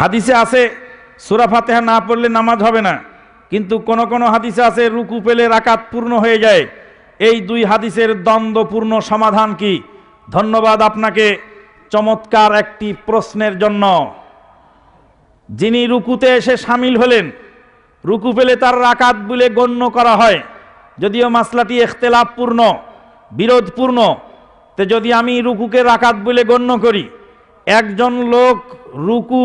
হাদিসে আছে, সুরা ফাতেহা না পড়লে নামাজ হবে না। কিন্তু কোন কোন হাদিসে আছে, রুকু পেলে রাকাত পূর্ণ হয়ে যায়। এই দুই হাদিসের দ্বন্দ্বপূর্ণ সমাধান কি? ধন্যবাদ আপনাকে চমৎকার একটি প্রশ্নের জন্য। যিনি রুকুতে এসে সামিল হলেন, রুকু পেলে তার রাকাত বলে গণ্য করা হয়। যদিও মাসলাটি এখতেলাপপূর্ণ বিরোধপূর্ণ, তে যদি আমি রুকুকে রাকাত বলে গণ্য করি, একজন লোক রুকু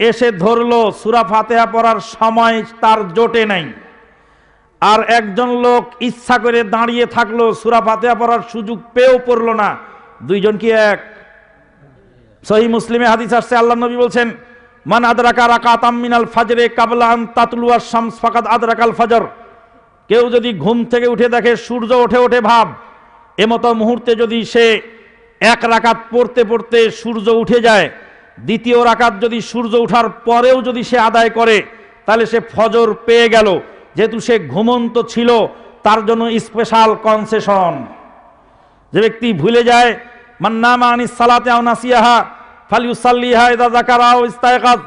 এসে ধরলো, সুরা ফাতেহা পড়ার সময় তার জোটে নাই। আর একজন লোক ইচ্ছা করে দাঁড়িয়ে থাকল, সুরা ফাতেহা পড়ার সুযোগ পেয়েও পড়ল না। দুইজন কি এক? সহি মুসলিমে হাদিস আসছে, আল্লাহ নবী বলছেন, মান আদরাকা রাকাতাম মিনাল ফাজরে কাবলা আন তাতলুয়ার শামস, ফাকাদ আদরাকাল ফাজর। কেউ যদি ঘুম থেকে উঠে দেখে, সূর্য ওঠে ওঠে ভাব, এমতো মুহূর্তে যদি সে এক রাকাত পড়তে পড়তে সূর্য উঠে যায় দ্বিতীয় রাকাত যদি সূর্য ওঠার পরেও যদি সে আদায় করে, তাহলে সে ফজর পেয়ে গেল। যেহেতু সে ঘুমন্ত ছিল, তার জন্য স্পেশাল কনসেশন যে ব্যক্তি ভুলে যায়, মান্নামা আনিস সালাতে আও নাসিয়াহা, ফালিউসাল্লিহা ইদা যাকারা ও ইস্তায়কাজ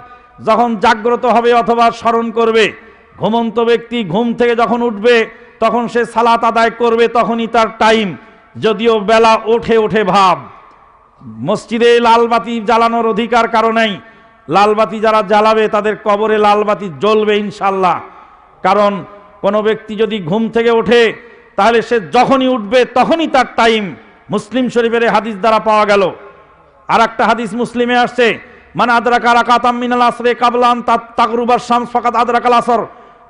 যখন জাগ্রত হবে অথবা স্মরণ করবে, ঘুমন্ত ব্যক্তি ঘুম থেকে যখন উঠবে, তখন সে সালাত আদায় করবে, তখনই তার টাইম যদিও বেলা ওঠে ওঠে ভাব। মসজিদে লালবাতি জ্বালানোর অধিকার কারও কারণেই লালবাতি যারা জ্বালাবে, তাদের কবরে লালবাতি জ্বলবে ইনশাল্লাহ কারণ কোনো ব্যক্তি যদি ঘুম থেকে ওঠে, তাহলে সে যখনই উঠবে, তখনই তার টাইম। মুসলিম শরীফের হাদিস দ্বারা পাওয়া গেল। আর একটা হাদিস মুসলিমে আসছে মানে আদরাকা রাকাতাম মিনাল আসরে কাবলান তাকরুবার শামস ফাকাত আদরাকাল আসর।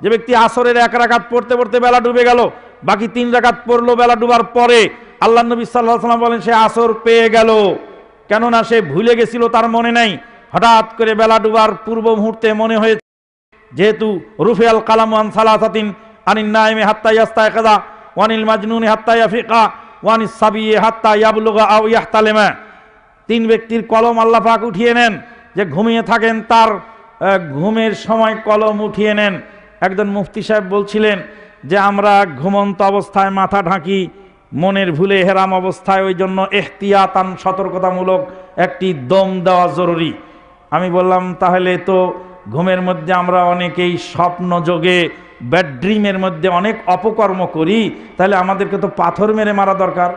যে ব্যক্তি আসরের এক রাকাত পড়তে পড়তে বেলা ডুবে গেল, বাকি তিন রাকাত পড়ল বেলা ডুবার পরে। আল্লাহ নবী সাল্লাহ সাল্লাম বলেন, সে আসর পেয়ে গেল। কেননা সে ভুলে গেছিল তার মনে নাই। হঠাৎ করে বেলা ডুবার পূর্ব মুহূর্তে মনে হয়েছে, যেহেতু রুফিয়াল কালাম ওয়ান সালাসাতিন, আনিন নাইমে হাত্তা ইয়াস্তায় কাদা ওয়ানিল মাজনুনি হাত্তা ইয়াফিকা ওয়ানিস সাবিয়ে হাত্তা ইয়াবলুগা আও ইয়াহতালেমা। তিন ব্যক্তির কলম আল্লাহ পাক উঠিয়ে নেন, যে ঘুমিয়ে থাকেন তার ঘুমের সময় কলম উঠিয়ে নেন। একজন মুফতি সাহেব বলছিলেন যে, আমরা ঘুমন্ত অবস্থায় মাথা ঢাকি মনের ভুলে হেরাম অবস্থায় ওই জন্য এহতিয়াতান সতর্কতামূলক একটি দম দেওয়া জরুরি। আমি বললাম, তাহলে তো ঘুমের মধ্যে আমরা অনেকেই স্বপ্ন যোগে ব্যাড ড্রিমের মধ্যে অনেক অপকর্ম করি, তাহলে আমাদেরকে তো পাথর মেরে মারা দরকার।